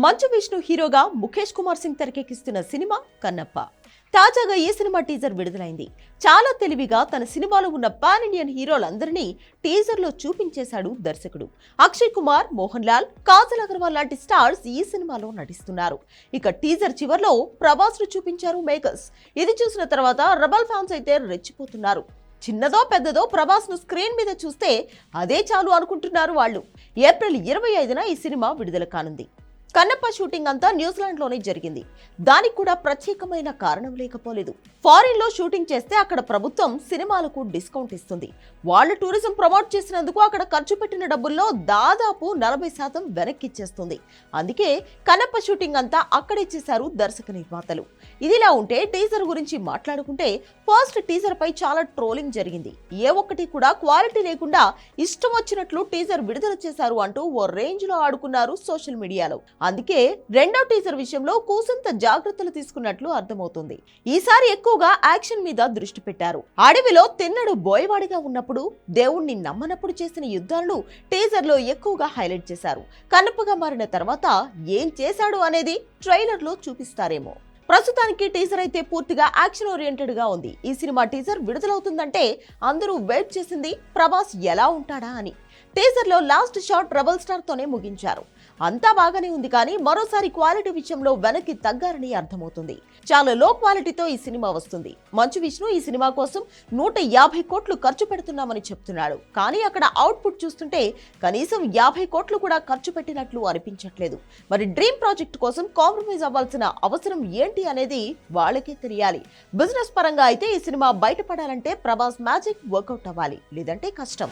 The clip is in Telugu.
మంచు విష్ణు హీరోగా ముఖేష్ కుమార్ సింగ్ తెరకెక్కిస్తున్న సినిమా కన్నప్ప. తాజాగా ఈ సినిమా టీజర్ విడుదలైంది. చాలా తెలివిగా తన సినిమాలో ఉన్న పాన్ ఇండియన్ హీరోలందరినీ టీజర్లో చూపించేశాడు దర్శకుడు. అక్షయ్ కుమార్ మోహన్ లాల్ కాజల్ అగర్వాల్ లాంటి స్టార్స్ ఈ సినిమాలో నటిస్తున్నారు. ఇక టీజర్ చివర్లో ప్రభాస్ను చూపించారు మేకర్స్ ఇది చూసిన తర్వాత రబల్ ఫ్యాన్స్ అయితే రెచ్చిపోతున్నారు. చిన్నదో పెద్దదో ప్రభాస్ను స్క్రీన్ మీద చూస్తే అదే చాలు అనుకుంటున్నారు వాళ్ళు. ఏప్రిల్ ఇరవై ఐదున ఈ సినిమా విడుదల కానుంది. కన్నప్ప షూటింగ్ అంతా న్యూజిలాండ్లోనే జరిగింది. దానికి కూడా ప్రత్యేకమైన కారణం లేకపోలేదు. ఫారిన్లో షూటింగ్ చేస్తే అక్కడ ప్రభుత్వం సినిమాలకు డిస్కౌంట్ ఇస్తుంది. వాళ్ళు టూరిజం ప్రమోట్ చేసినందుకు అక్కడ ఖర్చు పెట్టిన డబ్బుల్లో దాదాపు నలభై శాతం వెనక్కిచ్చేస్తుంది అందుకే కన్నప్ప షూటింగ్ అంతా అక్కడే చేశారు దర్శక నిర్మాతలు. ఇదిలా ఉంటే టీజర్ గురించి మాట్లాడుకుంటే ఫస్ట్ టీజర్ పై చాలా ట్రోలింగ్ జరిగింది. ఏ ఒక్కటి కూడా క్వాలిటీ లేకుండా ఇష్టం వచ్చినట్లు టీజర్ విడుదల చేశారు అంటూ ఓ రేంజ్లో ఆడుకున్నారు సోషల్ మీడియాలో. అందుకే రెండో టీజర్ విషయంలో కూసంత జాగ్రత్తలు తీసుకున్నట్లు అర్థమవుతుంది. ఈసారి ఎక్కువగా యాక్షన్ మీద దృష్టి పెట్టారు. అడవిలో తిన్నడు బోయవాడిగా ఉన్నప్పుడు దేవుణ్ణి నమ్మనప్పుడు చేసిన యుద్ధాలను టీజర్లో ఎక్కువగా హైలైట్ చేశారు. కన్నప్పగా మారిన తర్వాత ఏం చేశాడు అనేది ట్రైలర్లో చూపిస్తారేమో. ప్రస్తుతానికి టీజర్ అయితే పూర్తిగా యాక్షన్ ఓరియంటెడ్గా ఉంది. ఈ సినిమా టీజర్ విడుదలవుతుందంటే అందరూ వెయిట్ చేసింది ప్రభాస్ ఎలా ఉంటాడా అని. టీజర్లో లాస్ట్ షాట్ రెబల్ స్టార్ తోనే ముగించారు. అంతా బాగానే ఉంది కానీ మరోసారి క్వాలిటీ విషయంలో వెనక్కి తగ్గారని అర్థమవుతుంది. చాలా లో క్వాలిటీతో ఈ సినిమా వస్తుంది. మంచు విష్ణు ఈ సినిమా కోసం నూట యాభై కోట్లు ఖర్చు పెడుతున్నామని చెప్తున్నాడు. కానీ అక్కడ అవుట్పుట్ చూస్తుంటే కనీసం యాభై కోట్లు కూడా ఖర్చు పెట్టినట్లు అనిపించట్లేదు. మరి డ్రీమ్ ప్రాజెక్ట్ కోసం కాంప్రమైజ్ అవ్వాల్సిన అవసరం ఏంటి అనేది వాళ్ళకే తెలియాలి. బిజినెస్ పరంగా అయితే ఈ సినిమా బయటపడాలంటే ప్రభాస్ మ్యాజిక్ వర్కౌట్ అవ్వాలి. లేదంటే కష్టం.